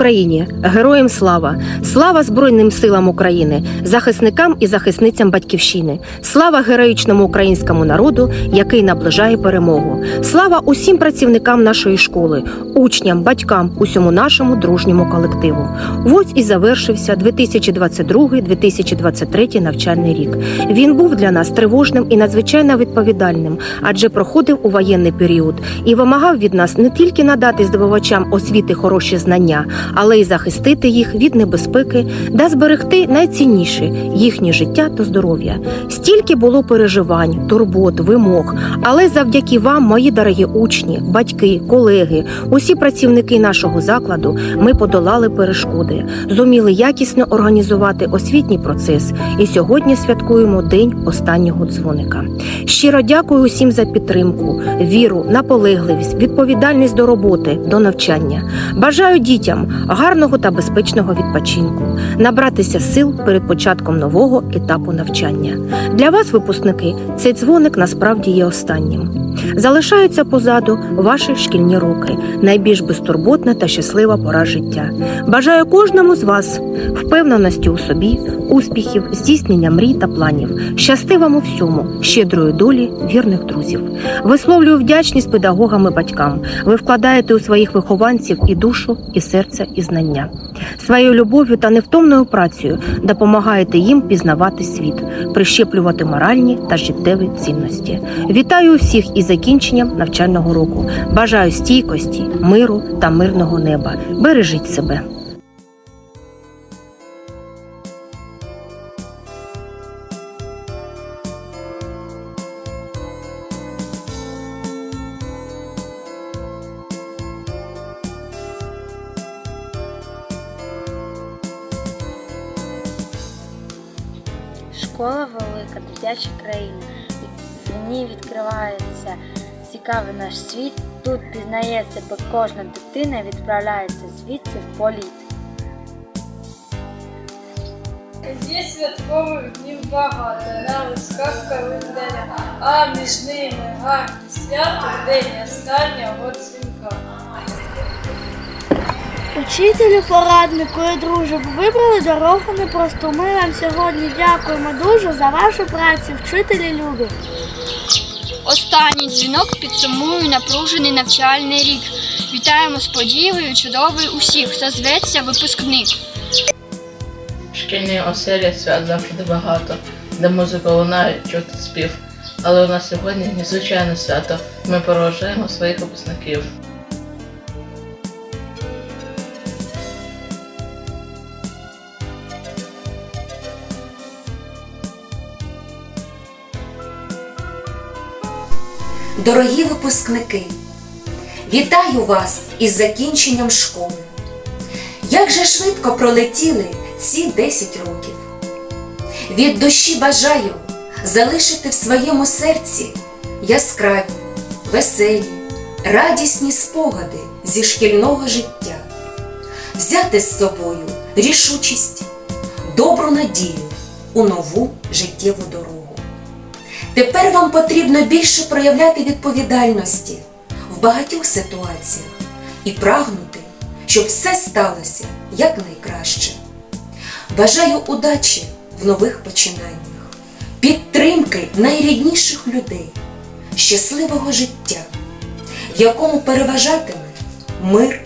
Україні! Героям слава! Слава Збройним силам України, захисникам і захисницям батьківщини! Слава героїчному українському народу, який наближає перемогу! Слава усім працівникам нашої школи, учням, батькам, усьому нашому дружньому колективу. Ось і завершився 2022-2023 навчальний рік. Він був для нас тривожним і надзвичайно відповідальним, адже проходив у воєнний період і вимагав від нас не тільки надати здобувачам освіти хороші знання, але й захистити їх від небезпеки та зберегти найцінніше їхнє життя та здоров'я. Стільки було переживань, турбот, вимог, але завдяки вам, мої дорогі учні, батьки, колеги, усі працівники нашого закладу, ми подолали перешкоди, зуміли якісно організувати освітній процес і сьогодні святкуємо день останнього дзвоника. Щиро дякую усім за підтримку, віру, наполегливість, відповідальність до роботи, до навчання. Бажаю дітям гарного та безпечного відпочинку, набратися сил перед початком нового етапу навчання. Для вас, випускники, цей дзвоник насправді є останнім. Залишаються позаду ваші шкільні роки, найбільш безтурботна та щаслива пора життя. Бажаю кожному з вас впевненості у собі, успіхів, здійснення мрій та планів, щасти вам у всьому, щедрої долі, вірних друзів. Висловлюю вдячність педагогам і батькам. Ви вкладаєте у своїх вихованців і душу, і серце, і знання. Своєю любов'ю та невтомною працею допомагаєте їм пізнавати світ, прищеплювати моральні та життєві цінності. Вітаю всіх із закінченням навчального року. Бажаю стійкості, миру та мирного неба. Бережіть себе. Школа велика, дитяча країна. В ній відкривається цікавий наш світ. Тут пізнає себе кожна дитина і відправляється звідси в політ. Є святкових днів багато, на лисках календаря, а між ними гарне свято, день останнього дзвінка. Учителю, пораднику і друже, вибрали дорогу непросту. Ми вам сьогодні дякуємо дуже за вашу працю, вчителі любі. Останній дзвінок підсумує напружений навчальний рік. Вітаємо з подією чудовою усіх, хто зветься випускник. В шкільній оселі свят завжди багато, де музика лунає, чути спів. Але у нас сьогодні незвичайне свято. Ми проважаємо своїх випускників. Дорогі випускники, вітаю вас із закінченням школи. Як же швидко пролетіли ці 10 років. Від душі бажаю залишити в своєму серці яскраві, веселі, радісні спогади зі шкільного життя, взяти з собою рішучість, добру надію у нову життєву дорогу. Тепер вам потрібно більше проявляти відповідальності в багатьох ситуаціях і прагнути, щоб все сталося якнайкраще. Бажаю удачі в нових починаннях, підтримки найрідніших людей, щасливого життя, в якому переважатиме мир,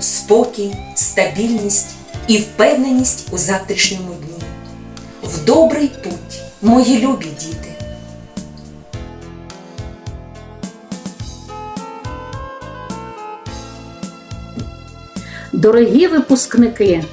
спокій, стабільність і впевненість у завтрашньому дні. В добрий путь, мої любі діти! Дорогі випускники,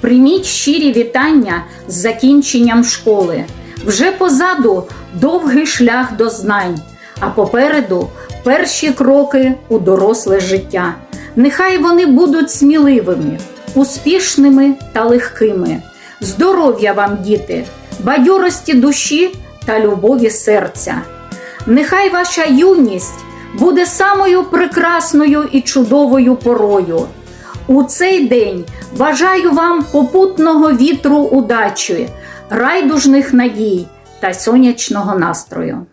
прийміть щирі вітання з закінченням школи. Вже позаду довгий шлях до знань, а попереду перші кроки у доросле життя. Нехай вони будуть сміливими, успішними та легкими. Здоров'я вам, діти, бадьорості душі та любові серця. Нехай ваша юність буде самою прекрасною і чудовою порою. У цей день бажаю вам попутного вітру удачі, райдужних надій та сонячного настрою.